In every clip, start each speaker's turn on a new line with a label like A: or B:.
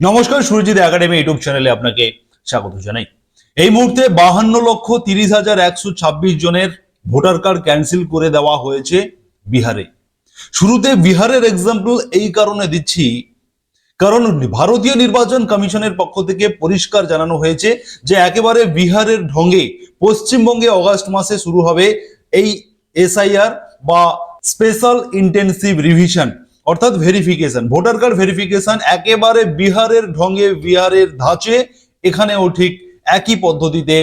A: নমস্কার, Surajit academy YouTube চ্যানেলে আপনাকে স্বাগত জানাই। এই মুহূর্তে বাহান্ন লক্ষ তিরিশ হাজার একশো ছাব্বিশ জনের ভোটার কার্ড ক্যান্সেল করে দেওয়া হয়েছে বিহারে। শুরুতে বিহারের এক্সাম্পল এই কারণে দিচ্ছি, কারণ ভারতীয় নির্বাচন কমিশনের পক্ষ থেকে পরিষ্কার জানানো হয়েছে যে একেবারে বিহারের ঢঙ্গে পশ্চিমবঙ্গে অগাস্ট মাসে শুরু হবে এই এসআইআর বা স্পেশাল ইন্টেনসিভ রিভিশন। অর্থাৎ ভেরিফিকেশন ভোটার কার্ড ভেরিফিকেশন একেবারে বিহারের ঢঙ্গে বিহারের ধাঁচে, এখানেও ঠিক একই পদ্ধতিতে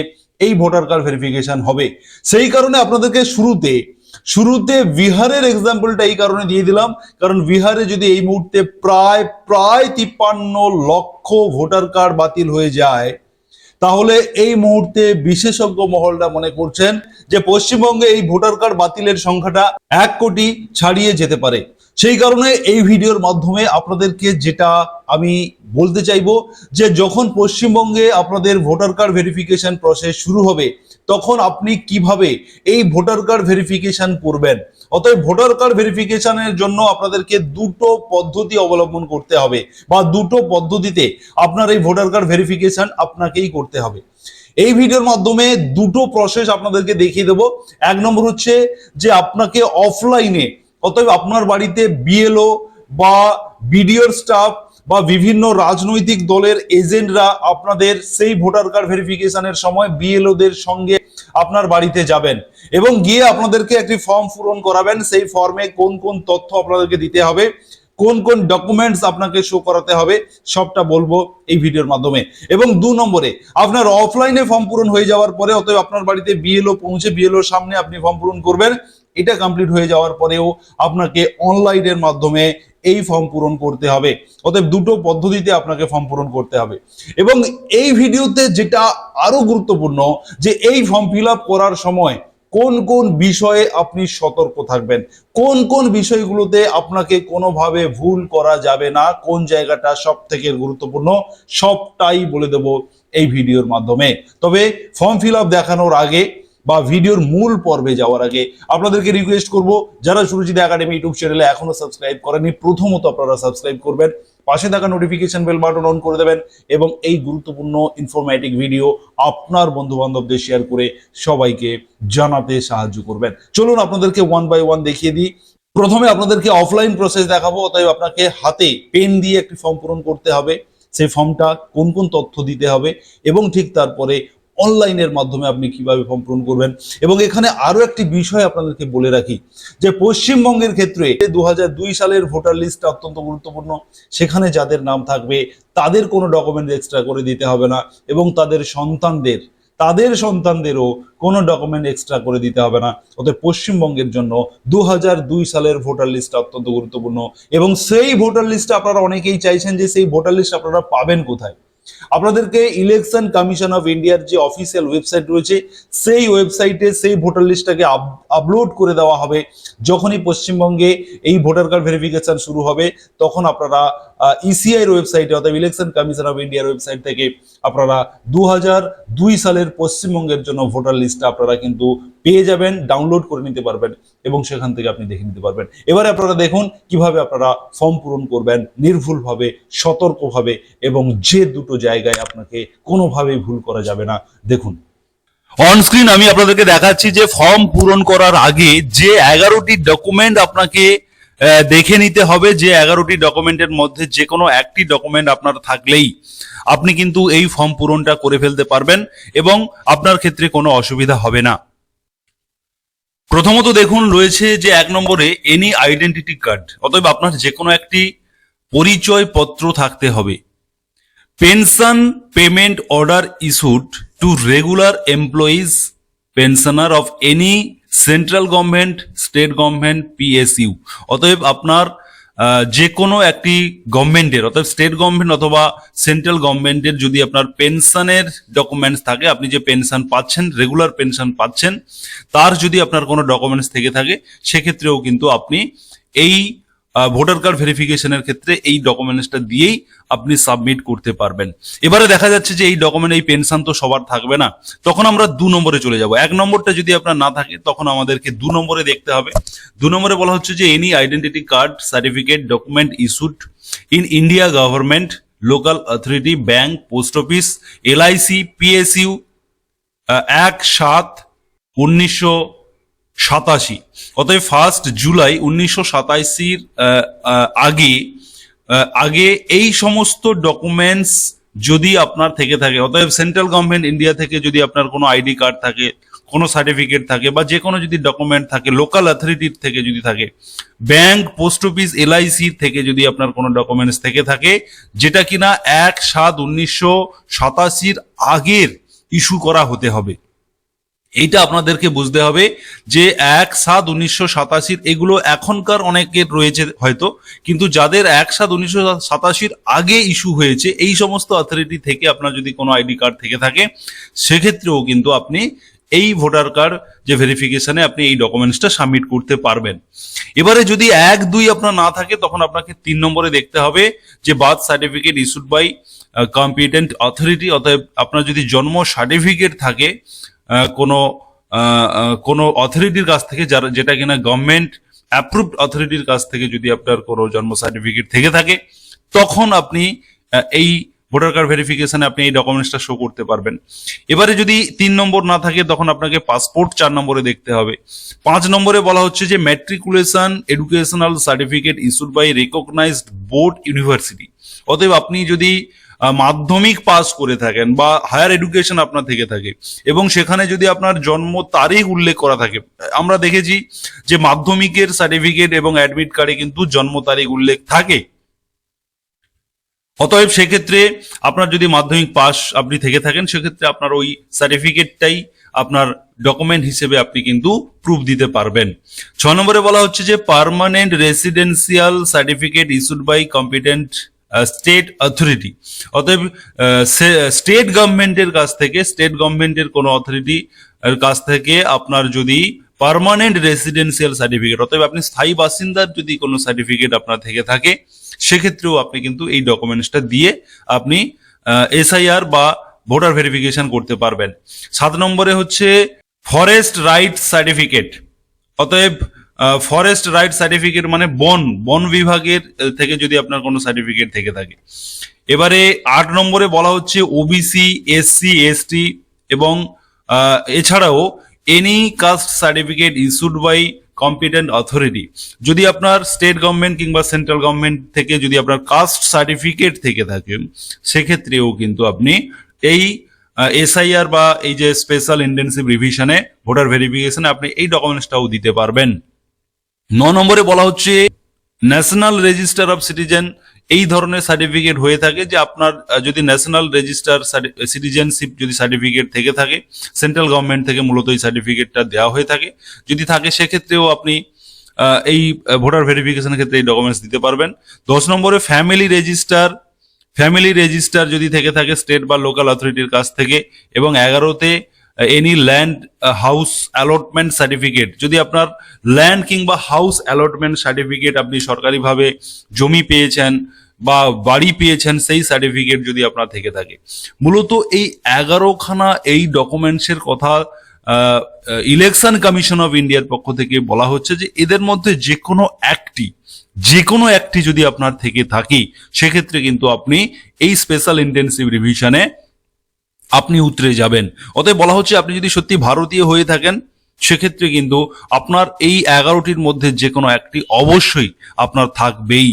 A: এই ভোটার কার্ড ভেরিফিকেশন হবে। সেই কারণে আপনাদেরকে শুরুতে শুরুতে বিহারের এক্সাম্পলটা এই কারণে দিয়ে দিলাম, কারণ বিহারে যদি এই মুহূর্তে প্রায় প্রায় তিপ্পান্ন লক্ষ ভোটার কার্ড বাতিল হয়ে যায়, তাহলে এই মুহূর্তে বিশেষজ্ঞ মহলরা মনে করছেন যে পশ্চিমবঙ্গে এই ভোটার কার্ড বাতিলের সংখ্যাটা এক কোটি ছাড়িয়ে যেতে পারে। সেই কারণে এই ভিডিওর মাধ্যমে আপনাদেরকে যেটা আমি বলতে চাইব যে যখন পশ্চিমবঙ্গে আপনাদের ভোটার কার্ড ভেরিফিকেশন প্রসেস শুরু হবে, তখন আপনি কীভাবে এই ভোটার কার্ড ভেরিফিকেশন করবেন? অতএব ভোটার কার্ড ভেরিফিকেশনের জন্য আপনাদেরকে দুটো পদ্ধতি অবলম্বন করতে হবে বা দুটো পদ্ধতিতে আপনার এই ভোটার কার্ড ভেরিফিকেশন আপনাকেই করতে হবে। এই ভিডিওর মাধ্যমে দুটো প্রসেস আপনাদেরকে দেখিয়ে দেবো। এক নম্বর হচ্ছে যে আপনাকে অফলাইনে অতএব আপনার বাড়িতে বিএলও বা বিডিওর স্টাফ বা বিভিন্ন রাজনৈতিক দলের এজেন্টরা আপনাদের সেই ভোটার কার্ড ভেরিফিকেশনের সময় বিএলওদের সঙ্গে আপনার বাড়িতে যাবেন এবং গিয়ে আপনাদেরকে একটি ফর্ম পূরণ করাবেন। সেই ফর্মে কোন কোন তথ্য আপনাদেরকে দিতে হবে, কোন কোন ডকুমেন্টস আপনাকে শো করাতে হবে, সবটা বলব এই ভিডিওর মাধ্যমে। এবং দু নম্বরে, আপনার অফলাইনে ফর্ম পূরণ হয়ে যাওয়ার পরে অতএব আপনার বাড়িতে বিএলও পৌঁছে বিএলওর সামনে আপনি ফর্ম পূরণ করবেন। এটা কমপ্লিট হয়ে যাওয়ার পরেও আপনাকে অনলাইনের মাধ্যমে এই ফর্ম পূরণ করতে হবে। অতএব দুটো পদ্ধতিতে আপনাকে ফর্ম পূরণ করতে হবে। এবং এই ভিডিওতে যেটা আরও গুরুত্বপূর্ণ যে এই ফর্ম ফিল করার সময় কোন কোন বিষয়ে আপনি সতর্ক থাকবেন, কোন কোন বিষয়গুলোতে আপনাকে কোনোভাবে ভুল করা যাবে না, কোন জায়গাটা সব থেকে গুরুত্বপূর্ণ সবটাই বলে দেব এই ভিডিওর মাধ্যমে। তবে ফর্ম ফিল দেখানোর আগে বা ভিডিওর মূল পর্বে যাওয়ার আগে আপনাদেরকে রিকোয়েস্ট করব, যারা সুরজিৎ একাডেমি ইউটিউব চ্যানেলে এখনও সাবস্ক্রাইব করেনি প্রথমত আপনারা সাবস্ক্রাইব করবেন, পাশে থাকা নোটিফিকেশন বেল বাটন অন করে দেবেন এবং এই গুরুত্বপূর্ণ ইনফরমেটিভ ভিডিও আপনার বন্ধু বান্ধবদের শেয়ার করে সবাইকে জানাতে সাহায্য করবেন। চলুন আপনাদেরকে ওয়ান বাই ওয়ান দেখিয়ে দিই। প্রথমে আপনাদেরকে অফলাইন প্রসেস দেখাবো তাই আপনাকে হাতে পেন দিয়ে একটি ফর্ম পূরণ করতে হবে। সেই ফর্মটা কোন কোন তথ্য দিতে হবে এবং ঠিক তারপরে অনলাইনের মাধ্যমে আপনি কীভাবে ফর্ম পূরণ করবেন? এবং এখানে আরও একটি বিষয় আপনাদেরকে বলে রাখি যে পশ্চিমবঙ্গের ক্ষেত্রে দু হাজার দুই সালের ভোটার লিস্ট অত্যন্ত গুরুত্বপূর্ণ। সেখানে যাদের নাম থাকবে, তাদের কোনো ডকুমেন্ট এক্সট্রা করে দিতে হবে না এবং তাদের সন্তানদের, তাদের সন্তানদেরও কোনো ডকুমেন্ট এক্সট্রা করে দিতে হবে না। অতএব পশ্চিমবঙ্গের জন্য দু হাজার দুই সালের ভোটার লিস্ট অত্যন্ত গুরুত্বপূর্ণ। এবং সেই ভোটার লিস্ট আপনারা অনেকেই চাইছেন যে সেই ভোটার লিস্ট আপনারা পাবেন কোথায়? আপনাদেরকে ইলেকশন কমিশন অফ ইন্ডিয়ার যে অফিসিয়াল ওয়েবসাইট রয়েছে, সেই ওয়েবসাইটে সেই ভোটার লিস্টটাকে আপলোড করে দেওয়া হবে। যখনই পশ্চিমবঙ্গে এই ভোটার কার্ড ভেরিফিকেশন শুরু হবে, তখন আপনারা ইসিআই ওয়েবসাইটে অর্থাৎ ইলেকশন কমিশন অফ ইন্ডিয়ার ওয়েবসাইট থেকে আপনারা দু দুই সালের পশ্চিমবঙ্গের জন্য ভোটার লিস্টটা আপনারা কিন্তু পেয়ে যাবেন ডাউনলোড করে নিতে পারবেন এবং সেখান থেকে আপনি দেখে নিতে পারবেন। এবারে আপনারা দেখুন কীভাবে আপনারা ফর্ম পূরণ করবেন নির্ভুলভাবে, সতর্কভাবে এবং যে দুটো জায়গায় আপনাকে কোনোভাবেই ভুল করা যাবে না। দেখুন। অন স্ক্রিন আমি আপনাদেরকে দেখাচ্ছি যে ফর্ম পূরণ করার আগে যে এগারোটি ডকুমেন্ট আপনাকে দেখে নিতে হবে যে এগারোটি ডকুমেন্টের মধ্যে যে কোনো একটি ডকুমেন্ট আপনার থাকলেই আপনি কিন্তু এই ফর্ম পূরণটা করে ফেলতে পারবেন এবং আপনার ক্ষেত্রে কোনো অসুবিধা হবে না। প্রথমত দেখুন, রয়েছে যে এক নম্বরে এনি আইডেন্টিটি কার্ড অতএব আপনার যে কোনো একটি পরিচয় পত্র থাকতে হবে। Pension payment order issued to regular employees pensioner of any central government, state government PSU অতএব আপনার যে কোনো একটি গভর্নমেন্টের অর্থাৎ স্টেট গভর্নমেন্ট অথবা সেন্ট্রাল গভর্নমেন্টের যদি আপনার পেনশনের ডকুমেন্টস থাকে, আপনি যে পেনশন পাচ্ছেন, রেগুলার পেনশন পাচ্ছেন, তার যদি আপনার কোনো ডকুমেন্টস থেকে থাকে, সেক্ষেত্রেও কিন্তু আপনি এই ভোটার কার্ড ভেরিফিকেশনের ক্ষেত্রে এই ডকুমেন্টসটা দিয়েই আপনি সাবমিট করতে পারবেন। এবারে দেখা যাচ্ছে যে এই ডকুমেন্ট, এই পেনশন তো সবার থাকবে না। তখন আমরা দু নম্বরে চলে যাব। এক নম্বরটা যদি আপনার না থাকে, তখন আমাদেরকে দু নম্বরে দেখতে হবে। দু নম্বরে বলা হচ্ছে যে any identity card certificate document issued in India government local authority bank post office LIC PSU এক সাত, উনিশশো সাতাশি। অতএব ফার্স্ট জুলাই উনিশশো সাতাশির আগে আগে এই সমস্ত ডকুমেন্টস যদি আপনার থেকে থাকে, অতএব সেন্ট্রাল গভর্নমেন্ট ইন্ডিয়া থেকে যদি আপনার কোনো আইডি কার্ড থাকে, কোনো সার্টিফিকেট থাকে বা যে কোনো যদি ডকুমেন্ট থাকে লোকাল অথরিটির থেকে যদি থাকে ব্যাংক পোস্ট অফিস এলআইসি থেকে যদি আপনার কোনো ডকুমেন্টস থেকে থাকে, যেটা কিনা এক সাত উনিশশো সাতাশির আগের ইস্যু করা হতে হবে। এইটা আপনাদেরকে বুঝতে হবে যে এক সাত উনিশশো সাতাশির এগুলো এখনকার অনেকের রয়েছে হয়তো, কিন্তু যাদের এক সাত উনিশশো সাতাশির আগে ইস্যু হয়েছে, এই সমস্ত অথরিটি থেকে আপনার যদি কোনো আইডি কার্ড থেকে থাকে, সেক্ষেত্রেও কিন্তু আপনি এই ভোটার কার্ড যে ভেরিফিকেশনে আপনি এই ডকুমেন্টসটা সাবমিট করতে পারবেন। এবারে যদি এক দুই আপনার না থাকে, তখন আপনাকে তিন নম্বরে দেখতে হবে যে birth certificate issued by competent authority অতএব আপনার যদি জন্ম সার্টিফিকেট থাকে কোনো কোনো অথরিটির কাছ থেকে যারা, যেটা কিনা গভর্নমেন্ট অ্যাপ্রুভড অথরিটির কাছ থেকে যদি আপনার কোনো জন্ম সার্টিফিকেট থেকে থাকে, তখন আপনি এই ভোটার কার্ড ভেরিফিকেশনে আপনি এই ডকুমেন্টসটা শো করতে পারবেন। এবারে যদি তিন নম্বর না থাকে, তখন আপনাকে পাসপোর্ট চার নম্বরে দেখতে হবে। পাঁচ নম্বরে বলা হচ্ছে যে matriculation educational certificate issued by recognised board university অতএব আপনি যদি মাধ্যমিক পাস করে থাকেন বা হায়ার এডুকেশন আপনার থেকে থাকে। এবং সেখানে যদি আপনার জন্ম তারিখ উল্লেখ করা থাকে, আমরা দেখেছি যে মাধ্যমিকের সার্টিফিকেট এবং অ্যাডমিট কার্ডে কিন্তু জন্ম তারিখ উল্লেখ থাকে। অতএব সেক্ষেত্রে আপনার যদি মাধ্যমিক পাস আপনি থেকে থাকেন, সেক্ষেত্রে আপনার ওই সার্টিফিকেটটাই আপনার ডকুমেন্ট হিসেবে আপনি কিন্তু প্রুফ দিতে পারবেন। ছ নম্বরে বলা হচ্ছে যে permanent residential certificate issued by competent state authority অতএব স্টেট গভর্নমেন্টের কাছ থেকে স্টেট গভর্নমেন্টের কোনো অথরিটি এর কাছ থেকে আপনার যদি পার্মানেন্ট রেসিডেন্সিয়াল সার্টিফিকেট অতএব আপনি স্থায়ী বাসিন্দার যদি কোনো সার্টিফিকেট আপনার থেকে থাকে, সেক্ষেত্রেও আপনি কিন্তু এই ডকুমেন্টসটা দিয়ে আপনি এসআইআর বা ভোটার ভেরিফিকেশন করতে পারবেন। সাত নম্বরে হচ্ছে ফরেস্ট রাইট সার্টিফিকেট অতএব ফরেস্ট রাইট সার্টিফিকেট মানে বন বন বিভাগের থেকে যদি আপনার কোনো সার্টিফিকেট থেকে থাকে। এবারে আট নম্বরে বলা হচ্ছে ওবিসি এসসি এসটি এবং এছাড়াও any caste certificate issued by competent authority যদি আপনার স্টেট গভর্নমেন্ট কিংবা সেন্ট্রাল গভর্নমেন্ট থেকে যদি আপনার কাস্ট সার্টিফিকেট থেকে থাকে, সেক্ষেত্রেও কিন্তু আপনি এই এসআইআর বা এই যে স্পেশাল ইন্টেন্সিভ রিভিশনে ভোটার ভেরিফিকেশনে আপনি এই ডকুমেন্টসটাও দিতে পারবেন। ন নম্বরে বলা হচ্ছে ন্যাশনাল রেজিস্টার অফ সিটিজেন এই ধরনের সার্টিফিকেট হয়ে থাকে যে আপনার যদি ন্যাশনাল রেজিস্টার সিটিজেনশিপ যদি সার্টিফিকেট থেকে থাকে সেন্ট্রাল গভর্নমেন্ট থেকে মূলত এই সার্টিফিকেটটা দেওয়া হয়ে থাকে। যদি থাকে, সেক্ষেত্রেও আপনি এই ভোটার ভেরিফিকেশনের ক্ষেত্রে এই ডকুমেন্টস দিতে পারবেন। দশ নম্বরে ফ্যামিলি রেজিস্টার ফ্যামিলি রেজিস্টার যদি থেকে থাকে স্টেট বা লোকাল অথরিটির কাছ থেকে। এবং এগারোতে any land house allotment certificate যদি আপনার ল্যান্ড কিংবা হাউস অ্যালটমেন্ট সার্টিফিকেট আপনি সরকারিভাবে জমি পেয়েছেন বা বাড়ি পেয়েছেন, সেই সার্টিফিকেট যদি আপনার থেকে থাকে। মূলত এই এগারোখানা এই ডকুমেন্টসের কথা ইলেকশন কমিশন অফ ইন্ডিয়ার পক্ষ থেকে বলা হচ্ছে যে এদের মধ্যে যে কোনো একটি যে কোনো একটি যদি আপনার থেকে থাকে, সেক্ষেত্রে কিন্তু আপনি এই স্পেশাল ইন্টেন্সিভ রিভিশনে আপনি উতরে যাবেন। অতএব বলা হচ্ছে আপনি যদি সত্যি ভারতীয় হয়ে থাকেন সেক্ষেত্রে কিন্তু আপনার এই এগারোটির মধ্যে যে কোনো একটি অবশ্যই আপনার থাকবেই।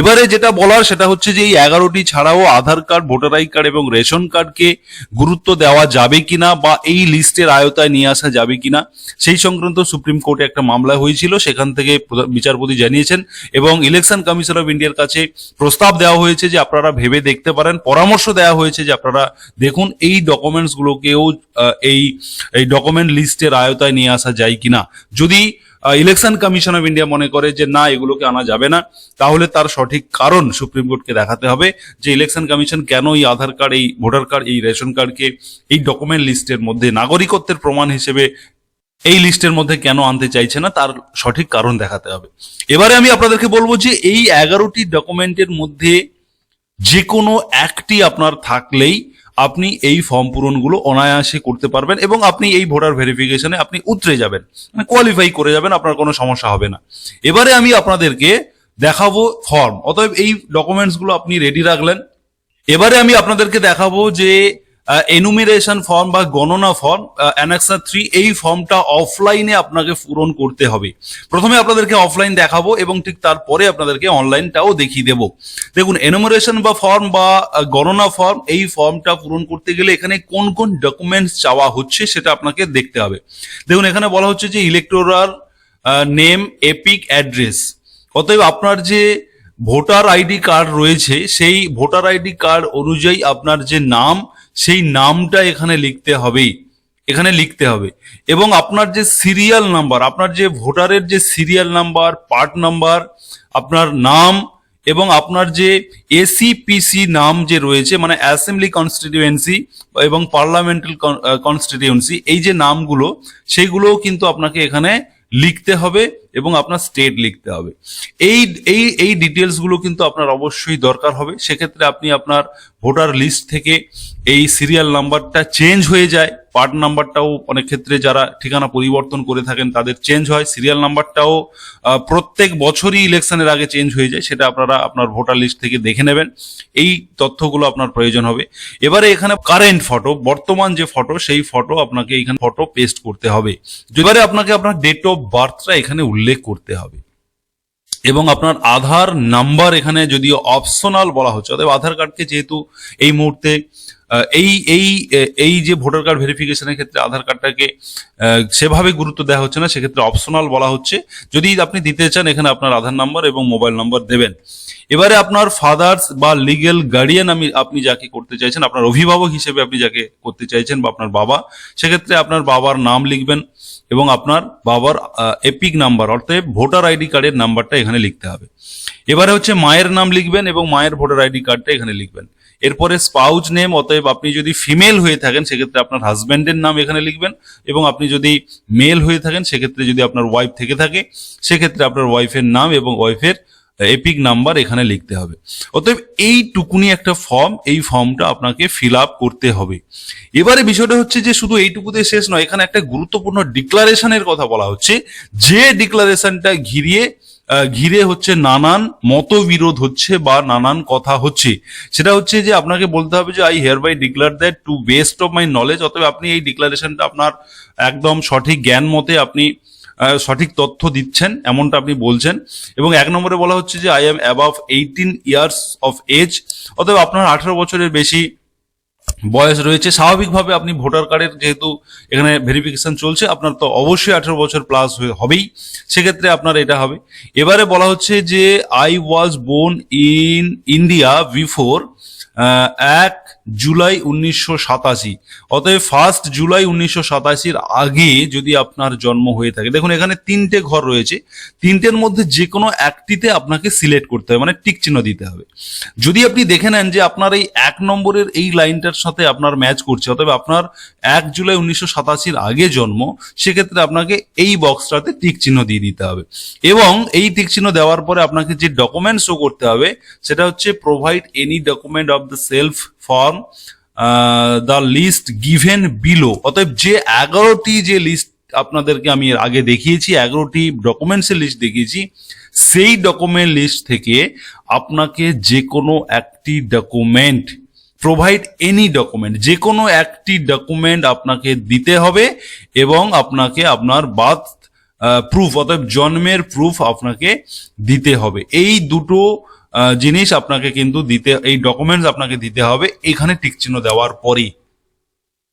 A: এবারে যেটা বলার সেটা হচ্ছে যে এই এগারোটি ছাড়াও Aadhaar card, voter I card এবং রেশন কার্ডকে গুরুত্ব দেওয়া যাবে কিনা বা এই লিস্টের আয়তায় নিয়ে আসা যাবে কিনা, সেই সংক্রান্ত সুপ্রিম কোর্টে একটা মামলা হয়েছিল, সেখান থেকে বিচারপতি জানিয়েছেন এবং ইলেকশন কমিশন অফ ইন্ডিয়ার কাছে প্রস্তাব দেওয়া হয়েছে যে আপনারা ভেবে দেখতে পারেন, পরামর্শ দেওয়া হয়েছে যে আপনারা দেখুন এই ডকুমেন্টস গুলোকেও এই এই ডকুমেন্ট লিস্টের আয়তায় নিয়ে আসা যায় কিনা। যদি ইলেকশন কমিশন অফ ইন্ডিয়া মনে করে যে না, এগুলোকে আনা যাবে না, তাহলে তার সঠিক কারণ সুপ্রিম কোর্টকে দেখাতে হবে যে ইলেকশন কমিশন কেন এই আধার কার্ড এই ভোটার কার্ড এই রেশন কার্ডকে এই ডকুমেন্ট লিস্টের মধ্যে, নাগরিকত্বের প্রমাণ হিসেবে এই লিস্টের মধ্যে কেন আনতে চাইছে না, তার সঠিক কারণ দেখাতে হবে। এবারে আমি আপনাদেরকে বলব যে এই এগারোটি ডকুমেন্টের মধ্যে যে কোনো একটি আপনার থাকলেই আপনি এই ফর্ম পূরণগুলো অনায়াসে করতে পারবেন এবং আপনি এই ভোটার ভেরিফিকেশনে আপনি উতরে যাবেন। মানে কোয়ালিফাই করে যাবেন, আপনার কোনো সমস্যা হবে না। এবারে আমি আপনাদেরকে দেখাবো ফর্ম অতএব এই ডকুমেন্টসগুলো আপনি রেডি রাখলেন। এবারে আমি আপনাদেরকে দেখাবো যে এনুমিরেশন ফর্ম বা গণনা ফর্ম অ্যানেক্সা থ্রি এই ফর্মটা অফলাইনে আপনাকে পূরণ করতে হবে। প্রথমে আপনাদেরকে অফলাইন দেখাবো এবং ঠিক তারপরে আপনাদেরকে অনলাইনটাও দেখিয়ে দেবো। দেখুন এনুমিরেশন বা ফর্ম বা গণনা ফর্ম এই ফর্মটা পূরণ করতে গেলে এখানে কোন কোন ডকুমেন্টস চাওয়া হচ্ছে সেটা আপনাকে দেখতে হবে। দেখুন, এখানে বলা হচ্ছে যে ইলেকটোরাল নেম এপিক অ্যাড্রেস অতএব আপনার যে ভোটার আইডি কার্ড রয়েছে, সেই ভোটার আইডি কার্ড অনুযায়ী আপনার যে নাম সেই নামটা এখানে লিখতে হবেই। এখানে লিখতে হবে। এবং আপনার যে সিরিয়াল নাম্বার, আপনার যে ভোটারের যে সিরিয়াল নাম্বার, পার্ট নাম্বার, আপনার নাম এবং আপনার যে এসিপিসি নাম যে রয়েছে মানে অ্যাসেম্বলি কনস্টিটিউয়েন্সি এবং পার্লামেন্টাল কনস্টিটিউয়েন্সি, এই যে নামগুলো, সেইগুলোও কিন্তু আপনাকে এখানে লিখতে হবে। এবং আপনার স্টেট লিখতে হবে। এই এই এই ডিটেলসগুলো কিন্তু আপনার অবশ্যই দরকার হবে। সেক্ষেত্রে আপনি আপনার ভোটার লিস্ট থেকে এই সিরিয়াল নাম্বারটা চেঞ্জ হয়ে যায়। পার্ট নাম্বারটাও অনেক ক্ষেত্রে যারা ঠিকানা পরিবর্তন করে থাকেন, তাদের চেঞ্জ হয়। সিরিয়াল নাম্বারটাও প্রত্যেক বছরই ইলেকশনের আগে চেঞ্জ হয়ে যায়। সেটা আপনারা আপনার ভোটার লিস্ট থেকে দেখে নেবেন। এই তথ্যগুলো আপনার প্রয়োজন হবে। এবারে এখানে কারেন্ট ফটো বর্তমান যে ফটো সেই ফটো আপনাকে এখানে ফটো পেস্ট করতে হবে। এবারে আপনাকে আপনার ডেট অফ বার্থটা এখানে উল্লেখ করতে হবে। এবং আপনার আধার নাম্বার এখানে যদিও অপশনাল বলা হচ্ছে, অতএব আধার কার্ডকে যেহেতু এই মুহূর্তে এই এই এই যে ভোটার কার্ড ভেরিফিকেশনের ক্ষেত্রে আধার কার্ডটাকে সেভাবে গুরুত্ব দেওয়া হচ্ছে না, সেক্ষেত্রে অপশনাল বলা হচ্ছে। যদি আপনি দিতে চান, এখানে আপনার আধার নাম্বার এবং মোবাইল নাম্বার দেবেন। এবারে আপনার ফাদার্স বা লিগেল গার্ডিয়ান আমি, আপনি যাকে করতে চাইছেন, আপনার অভিভাবক হিসেবে আপনি যাকে করতে চাইছেন বা আপনার বাবা, সেক্ষেত্রে আপনার বাবার নাম লিখবেন। এবং আপনার বাবার এপিক নাম্বার, অর্থাৎ ভোটার আইডি কার্ডের নাম্বারটা এখানে লিখতে হবে। এবারে হচ্ছে মায়ের নাম লিখবেন এবং মায়ের ভোটার আইডি কার্ডটা এখানে লিখবেন। এরপরে স্পাউজ নেম অতএব আপনি যদি ফিমেল হয়ে থাকেন, সেক্ষেত্রে আপনার হাজব্যান্ডের নাম এখানে লিখবেন এবং আপনি যদি মেল হয়ে থাকেন, সেক্ষেত্রে যদি আপনার ওয়াইফ থেকে থাকে, সেক্ষেত্রে আপনার ওয়াইফের নাম এবং ওয়াইফের এপিক নাম্বার এখানে লিখতে হবে। অতএব এইটুকুনি একটা ফর্ম এই ফর্মটা আপনাকে ফিল আপ করতে হবে। এবারে বিষয়টা হচ্ছে যে শুধু এইটুকুতে শেষ নয়, এখানে একটা গুরুত্বপূর্ণ ডিক্লারেশনের কথা বলা হচ্ছে। যে ডিক্লারেশনটা ঘিরিয়ে ঘিরে হচ্ছে নানান মতবিরোধ হচ্ছে বা নানান কথা হচ্ছে। সেটা হচ্ছে যে আপনাকে বলতে হবে যে I hereby declare that to best of my knowledge অতএব আপনি এই ডিক্লারেশনটা আপনার একদম সঠিক জ্ঞান মতে আপনি সঠিক তথ্য দিচ্ছেন, এমনটা আপনি বলছেন। এবং এক নম্বরে বলা হচ্ছে যে I am above eighteen years of age অতএব আপনার আঠারো বছরের বেশি বয়স রয়েছে। স্বাভাবিকভাবে আপনি ভোটার কার্ডের যেহেতু এখানে ভেরিফিকেশন চলছে, আপনার তো অবশ্যই আঠারো বছর প্লাস হবেই। সেক্ষেত্রে আপনার এটা হবে। এবারে বলা হচ্ছে যে I was born in India before এক জুলাই উনিশশো সাতাশি। অতএব ফার্স্ট জুলাই উনিশশো সাতাশির আগে যদি আপনার জন্ম হয়ে থাকে, দেখুন এখানে তিনটে ঘর রয়েছে। তিনটের মধ্যে যে কোনো একটিতে আপনাকে সিলেক্ট করতে হবে মানে টিক চিহ্ন দিতে হবে। যদি আপনি দেখে নেন যে আপনার এই এক নম্বরের এই লাইনটার সাথে আপনার ম্যাচ করছে, অতএব আপনার এক জুলাই উনিশশো সাতাশির আগে জন্ম, সেক্ষেত্রে আপনাকে এই বক্সটাতে টিক চিহ্ন দিয়ে দিতে হবে। এবং এই টিক চিহ্ন দেওয়ার পরে আপনাকে যে ডকুমেন্ট শো করতে হবে, সেটা হচ্ছে provide any document of the self form the list given below অতএব যে এগারোটি যে লিস্ট আপনাদেরকে আমি এর আগে দেখিয়েছি, এগারোটি ডকুমেন্টসের লিস্ট দেখিয়েছি, সেই ডকুমেন্ট লিস্ট থেকে আপনাকে যে কোনো একটি ডকুমেন্ট প্রোভাইড এনি ডকুমেন্ট যে কোনো একটি ডকুমেন্ট আপনাকে দিতে হবে এবং আপনাকে আপনার বার্থ প্রুফ অর্থাৎ জন্মের প্রুফ আপনাকে দিতে হবে। এই দুটো জিনিস আপনাকে কিন্তু দিতে, এই ডকুমেন্টস আপনাকে দিতে হবে, এখানে টিক চিহ্ন দেওয়ার পরেই।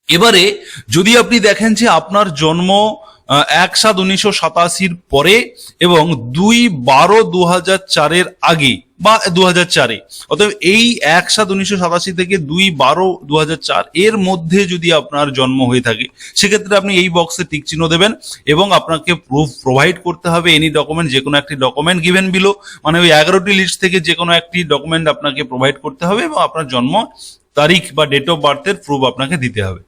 A: এবারে, যদি আপনি দেখেন যে আপনার জন্ম এক সাত উনিশশো সাতাশির পরে এবং দুই বারো দু হাজার চারের আগে বা দু হাজার চারে। অতএব এই এক সাত উনিশশো সাতাশি থেকে দুই বারো দু চার, এর মধ্যে যদি আপনার জন্ম হয়ে থাকে, সেক্ষেত্রে আপনি এই বক্সে টিক চিহ্ন দেবেন এবং আপনাকে প্রুফ প্রোভাইড করতে হবে এনি ডকুমেন্ট যে কোনো একটি ডকুমেন্ট গিভেন বিলো মানে ওই এগারোটি লিস্ট থেকে যে কোনো একটি ডকুমেন্ট আপনাকে প্রোভাইড করতে হবে এবং আপনার জন্ম তারিখ বা ডেট অফ বার্থের প্রুফ আপনাকে দিতে হবে।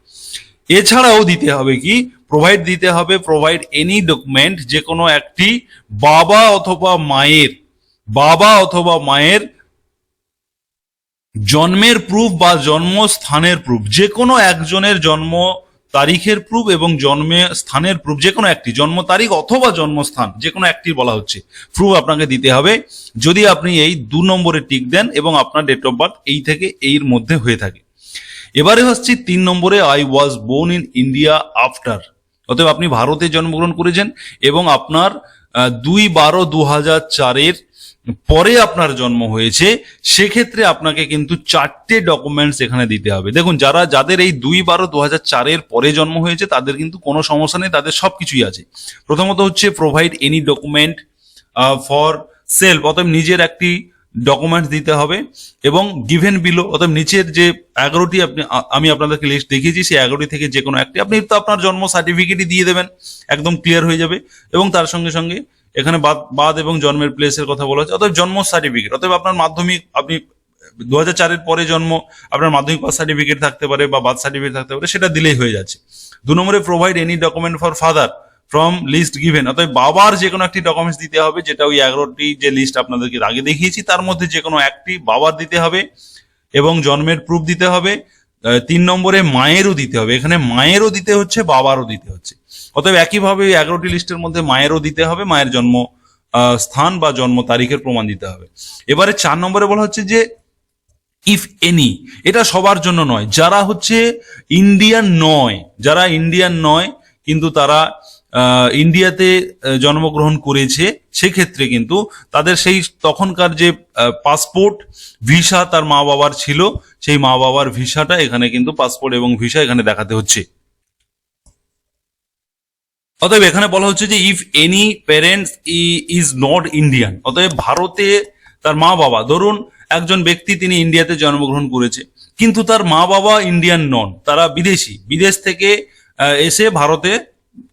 A: এছাড়াও দিতে হবে কি? প্রোভাইড দিতে হবে প্রোভাইড এনি ডকুমেন্ট যে কোনো একটি বাবা অথবা মায়ের বাবা অথবা মায়ের জন্মের প্রুফ বা জন্মস্থানের প্রুফ যে কোনো একজনের জন্ম তারিখের প্রুফ এবং জন্মে স্থানের প্রুফ যে কোনো একটি, জন্ম তারিখ অথবা জন্মস্থান যে কোনো একটি বলা হচ্ছে প্রুফ আপনাকে দিতে হবে। যদি আপনি এই দু নম্বরে টিক দেন এবং আপনার ডেট অফ বার্থ এই থেকে এর মধ্যে হয়ে থাকে। এবারে হচ্ছে তিন নম্বরে I was born in India after অতএব আপনি ভারতে জন্মগ্রহণ করেছেন এবং আপনার দুই বারো দু হাজার চারের পরে আপনার জন্ম হয়েছে, সেক্ষেত্রে আপনাকে কিন্তু চারটে ডকুমেন্টস এখানে দিতে হবে। দেখুন, যারা, যাদের এই দুই বারো দু হাজার চারের পরে জন্ম হয়েছে, তাদের কিন্তু কোনো সমস্যা নেই, তাদের সব কিছুই আছে। প্রথমত হচ্ছে provide any document for self অতএব নিজের একটি ডকুমেন্টস দিতে হবে, এবং গিভেন বিলো অতএব নিচের যে এগারোটি আপনি আমি আপনাদেরকে লিস্ট দেখিয়েছি, সেই এগারোটি থেকে যে কোনো একটি, আপনি তো আপনার জন্ম সার্টিফিকেটই দিয়ে দেবেন, একদম ক্লিয়ার হয়ে যাবে, এবং তার সঙ্গে সঙ্গে এখানে বাদ বাদ এবং জন্মের প্লেসের কথা বলা হচ্ছে। অতএব জন্ম সার্টিফিকেট অতএব আপনার মাধ্যমিক, আপনি দু হাজার চারের পরে জন্ম, আপনার মাধ্যমিক পাস সার্টিফিকেট থাকতে পারে বা বার্থ সার্টিফিকেট থাকতে পারে, সেটা দিলেই হয়ে যাচ্ছে। দু নম্বরে provide any document for father from list given অতএব বাবার যে কোনো একটি ডকুমেন্টস দিতে হবে, যেটা ওই এগারোটি যে লিস্ট আপনাদেরকে আগে দেখিয়েছি, তার মধ্যে যে কোনো একটি বাবার দিতে হবে এবং জন্মের প্রুফ দিতে হবে। তিন নম্বরে মায়েরও দিতে হবে। এখানে মায়েরও দিতে হচ্ছে, বাবারও দিতে হচ্ছে। অতএব একইভাবে এগারোটি লিস্টের মধ্যে মায়েরও দিতে হবে, মায়ের জন্ম স্থান বা জন্ম তারিখের প্রমাণ দিতে হবে। এবারে চার নম্বরে বলা হচ্ছে যে ইফ এনি এটা সবার জন্য নয়। যারা হচ্ছে ইন্ডিয়ান নয়, যারা ইন্ডিয়ান নয়, কিন্তু তারা ইন্ডিয়াতে জন্মগ্রহণ করেছে, সেক্ষেত্রে কিন্তু তাদের সেই তখনকার যে পাসপোর্ট ভিসা তার মা বাবার ছিল, সেই মা বাবার ভিসাটা এখানে কিন্তু পাসপোর্ট এবং ভিসা এখানে দেখাতে হচ্ছে। অতএব এখানে বলা হচ্ছে যে if any parents is not Indian অতএব ভারতে তার মা বাবা, ধরুন একজন ব্যক্তি তিনি ইন্ডিয়াতে জন্মগ্রহণ করেছে, কিন্তু তার মা বাবা ইন্ডিয়ান নন, তারা বিদেশি, বিদেশ থেকে এসে ভারতে,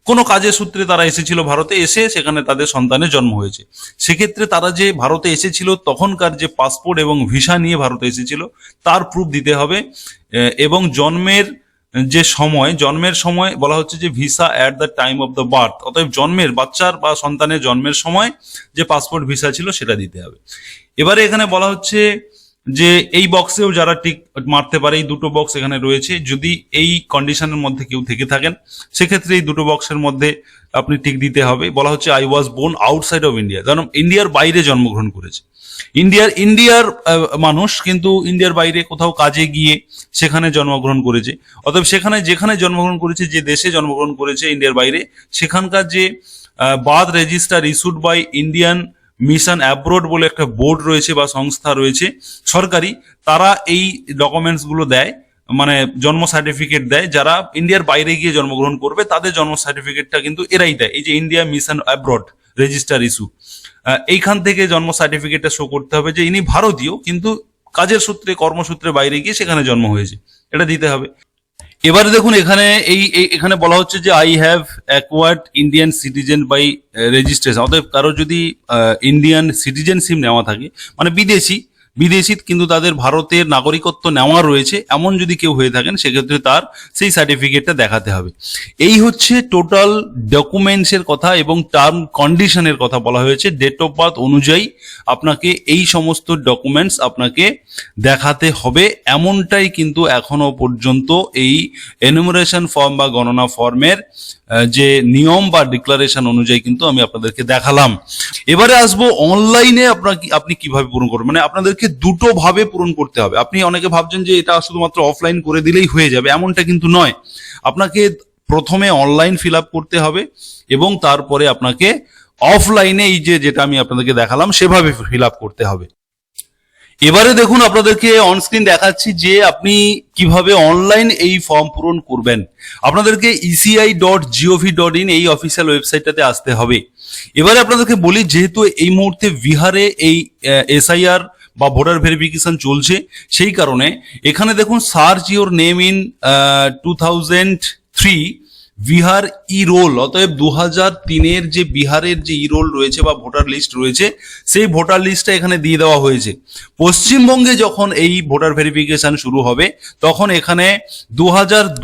A: কোনো কাজের সূত্রে তারা এসেছিল ভারতে, এসে সেখানে তাদের সন্তানের জন্ম হয়েছে। সেক্ষেত্রে তারা যে ভারতে এসেছিল, তখনকার যে পাসপোর্ট এবং ভিসা নিয়ে ভারতে এসেছিল, তার প্রুফ দিতে হবে এবং জন্মের যে সময়, জন্মের সময় বলা হচ্ছে যে visa at the time of the birth অতএব জন্মের, বাচ্চার বা সন্তানের জন্মের সময় যে পাসপোর্ট ভিসা ছিল সেটা দিতে হবে। এবারে এখানে বলা হচ্ছে যে এই বক্সেও যারা টিক মারতে পারে, এই দুটো বক্স এখানে রয়েছে। যদি এই কন্ডিশনের মধ্যে কেউ থেকে থাকেন, সেক্ষেত্রে এই দুটো বক্সের মধ্যে আপনি টিক দিতে হবে। বলা হচ্ছে I was born outside of India কারণ ইন্ডিয়ার বাইরে জন্মগ্রহণ করেছে। ইন্ডিয়ার ইন্ডিয়ার মানুষ কিন্তু ইন্ডিয়ার বাইরে কোথাও কাজে গিয়ে সেখানে জন্মগ্রহণ করেছে। অতএব সেখানে, যেখানে জন্মগ্রহণ করেছে, যে দেশে জন্মগ্রহণ করেছে ইন্ডিয়ার বাইরে, সেখানকার যে birth register issued by Indian mission abroad বলে একটা বোর্ড রয়েছে বা সংস্থা রয়েছে, সরকারি, তারা এই ডকুমেন্টসগুলো দেয় মানে জন্ম সার্টিফিকেট দেয়। যারা ইন্ডিয়ার বাইরে গিয়ে জন্মগ্রহণ করবে, তাদের জন্ম সার্টিফিকেটটা কিন্তু এরাই দেয়। এই যে India mission abroad register issue. এইখান থেকে জন্ম সার্টিফিকেটটা শো করতে হবে যে ইনি ভারতীয়, কিন্তু কাজের সূত্রে, কর্মসূত্রে বাইরে গিয়ে সেখানে জন্ম হয়েছে। এটা দিতে হবে। এবারে দেখুন, এখানে এই এখানে বলা হচ্ছে যে I have acquired Indian citizen by registration অতএব কারও যদি ইন্ডিয়ান সিটিজেনশিপ নেওয়া থাকে মানে বিদেশি বিদেশি কিন্তু তাদের ভারতের নাগরিকত্ব নেওয়া রয়েছে। এমন যদি কেউ হয়ে থাকেন, সেক্ষেত্রে তার সেই সার্টিফিকেটটা দেখাতে হবে। এই হচ্ছে টোটাল ডকুমেন্টসের কথা এবং টার্ম কন্ডিশনের কথা বলা হয়েছে। ডেট অফ বার্থ অনুযায়ী আপনাকে এই সমস্ত ডকুমেন্টস আপনাকে দেখাতে হবে। এমনটাই কিন্তু এখনও পর্যন্ত এই এনুমারেশন ফর্ম বা গণনা ফর্মের যে নিয়ম বা ডিক্লারেশন অনুযায়ী কিন্তু আমি আপনাদেরকে দেখালাম। এবারে আসব অনলাইনে আপনাকে আপনি কীভাবে পূরণ করবেন? মানে আপনাদেরকে দুটো ভাবে পূরণ করতে হবে। আপনি অনেকে ভাবছেন যে এটা শুধুমাত্র অফলাইন করে দিলেই হয়ে যাবে, এমনটা কিন্তু নয়। আপনাকে প্রথমে অনলাইন ফিল করতে হবে এবং তারপরে আপনাকে অফলাইনে এই যে যেটা আমি আপনাদেরকে দেখালাম, সেভাবে ফিল করতে হবে। এবারে দেখুন আপনাদেরকে অনস্ক্রিন দেখাচ্ছি যে আপনি কীভাবে অনলাইন এই ফর্ম পূরণ করবেন। আপনাদেরকে ECI dot GOV dot IN এই অফিসিয়াল ওয়েবসাইটটাতে আসতে হবে। এবারে আপনাদেরকে বলি, যেহেতু এই মুহূর্তে বিহারে এই এসআইআর বা ভোটার ভেরিফিকেশন চলছে, সেই কারণে এখানে দেখুন search your name in two thousand three Bihar E roll, অতএব দু হাজার তিনের যে বিহারের যে ই রোল রয়েছে বা ভোটার লিস্ট রয়েছে, সেই ভোটার লিস্টটা এখানে দিয়ে দেওয়া হয়েছে। পশ্চিমবঙ্গে যখন এই ভোটার ভেরিফিকেশন শুরু হবে, তখন এখানে দু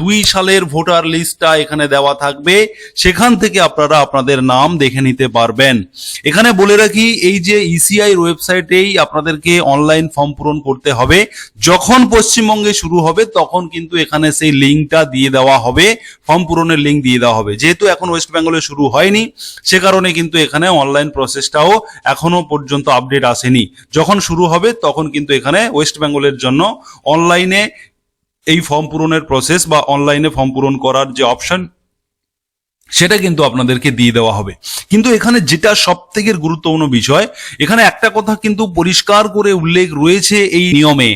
A: দুই সালের ভোটার লিস্টটা এখানে দেওয়া থাকবে। সেখান থেকে আপনারা আপনাদের নাম দেখে নিতে পারবেন। এখানে বলে রাখি, এই যে ইসিআই ওয়েবসাইটেই আপনাদেরকে অনলাইন ফর্ম পূরণ করতে হবে। যখন পশ্চিমবঙ্গে শুরু হবে, তখন কিন্তু এখানে সেই লিঙ্কটা দিয়ে দেওয়া হবে, ফর্ম পূরণের লিঙ্ক দিয়ে দেওয়া হবে। যেহেতু এখন ওয়েস্ট বেঙ্গলে শুরু হয়নি, সে কারণে কিন্তু এখানে অনলাইন প্রসেসটাও এখনও পর্যন্ত আপডেট আসেনি। যখন শুরু হবে, তখন কিন্তু এখানে ওয়েস্ট বেঙ্গলের জন্য অনলাইনে এই ফর্ম পূরণের প্রসেস বা অনলাইনে ফর্ম পূরণ করার যে অপশন সেটা কিন্তু আপনাদেরকে দিয়ে দেওয়া হবে। কিন্তু এখানে যেটা সব থেকে গুরুত্বপূর্ণ বিষয়, এখানে একটা কথা কিন্তু পরিষ্কার করে উল্লেখ রয়েছে এই নিয়মে,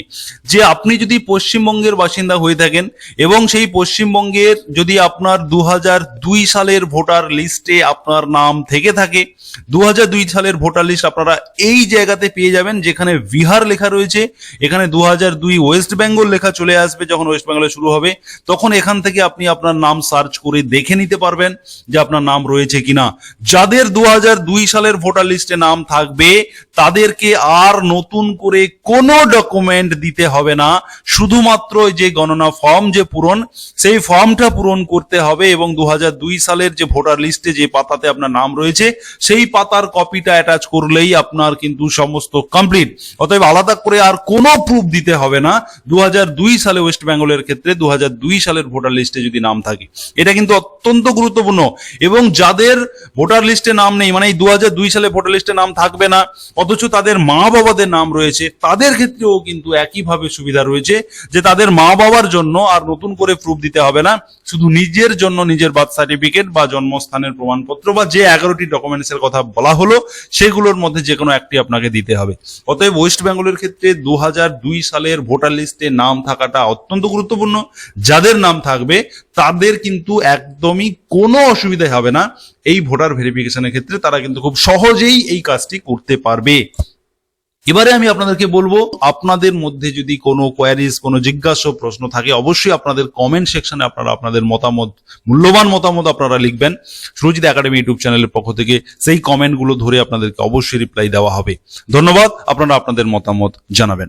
A: যে আপনি যদি পশ্চিমবঙ্গের বাসিন্দা হয়ে থাকেন এবং সেই পশ্চিমবঙ্গের যদি আপনার দু দুই সালের ভোটার লিস্টে আপনার নাম থেকে থাকে দু দুই সালের ভোটার লিস্ট আপনারা এই জায়গাতে পেয়ে যাবেন যেখানে বিহার লেখা রয়েছে, এখানে দু দুই ওয়েস্ট বেঙ্গল লেখা চলে আসবে যখন ওয়েস্ট বেঙ্গলে শুরু হবে, তখন এখান থেকে আপনি আপনার নাম সার্চ করে দেখে নিতে পারবেন। যে আপনার নাম রয়েছে কিনা। যাদের দু সালের ভোটার লিস্টে নাম থাকবে, তাদেরকে আর নতুন করে কোনো ডকুমেন্ট দিতে হবে না। শুধুমাত্র যে গণনা ফর্ম যে পূরণ, সেই ফর্মটা পূরণ করতে হবে এবং দু সালের যে ভোটার লিস্টে যে পাতাতে আপনার নাম রয়েছে, সেই পাতার কপিটা অ্যাটাচ করলেই আপনার কিন্তু সমস্ত কমপ্লিট অতএব আলাদা করে আর কোনো প্রুফ দিতে হবে না। দু সালে ওয়েস্ট বেঙ্গলের ক্ষেত্রে দু সালের ভোটার লিস্টে যদি নাম থাকে। এটা কিন্তু অত্যন্ত গুরুত্বপূর্ণ এবং যাদের ভোটার লিস্টে নাম নেই মানে এই দু দুই সালে ভোটার লিস্টে নাম থাকবে না, অথচ তাদের মা বাবাদের নাম রয়েছে, তাদের ক্ষেত্রেও কিন্তু একইভাবে সুবিধা রয়েছে যে তাদের মা বাবার জন্য আর নতুন করে প্রুফ দিতে হবে না। শুধু নিজের জন্য নিজের বার্থ সার্টিফিকেট বা জন্মস্থানের প্রমাণপত্র বা যে এগারোটি ডকুমেন্টস এর কথা বলা হলো, সেগুলোর মধ্যে যে কোনো একটি আপনাকে দিতে হবে। অতএব ওয়েস্ট বেঙ্গলের ক্ষেত্রে দু সালের ভোটার লিস্টে নাম থাকাটা অত্যন্ত গুরুত্বপূর্ণ। যাদের নাম থাকবে, তাদের কিন্তু একদমই কোনো অসুবিধা হবে না। এই ভোটার ভেরিফিকেশনের ক্ষেত্রে তারা কিন্তু খুব সহজেই এই কাজটি করতে পারবে। এবারে আমি আপনাদেরকে বলব, আপনাদের মধ্যে যদি কোনো কোয়ারিজ কোনো জিজ্ঞাসা, প্রশ্ন থাকে, অবশ্যই আপনাদের কমেন্ট সেকশনে আপনারা আপনাদের মতামত, মূল্যবান মতামত আপনারা লিখবেন। সুরজিৎ একাডেমি ইউটিউব চ্যানেলের পক্ষ থেকে সেই কমেন্টগুলো ধরে আপনাদেরকে অবশ্যই রিপ্লাই দেওয়া হবে। ধন্যবাদ, আপনারা আপনাদের মতামত জানাবেন।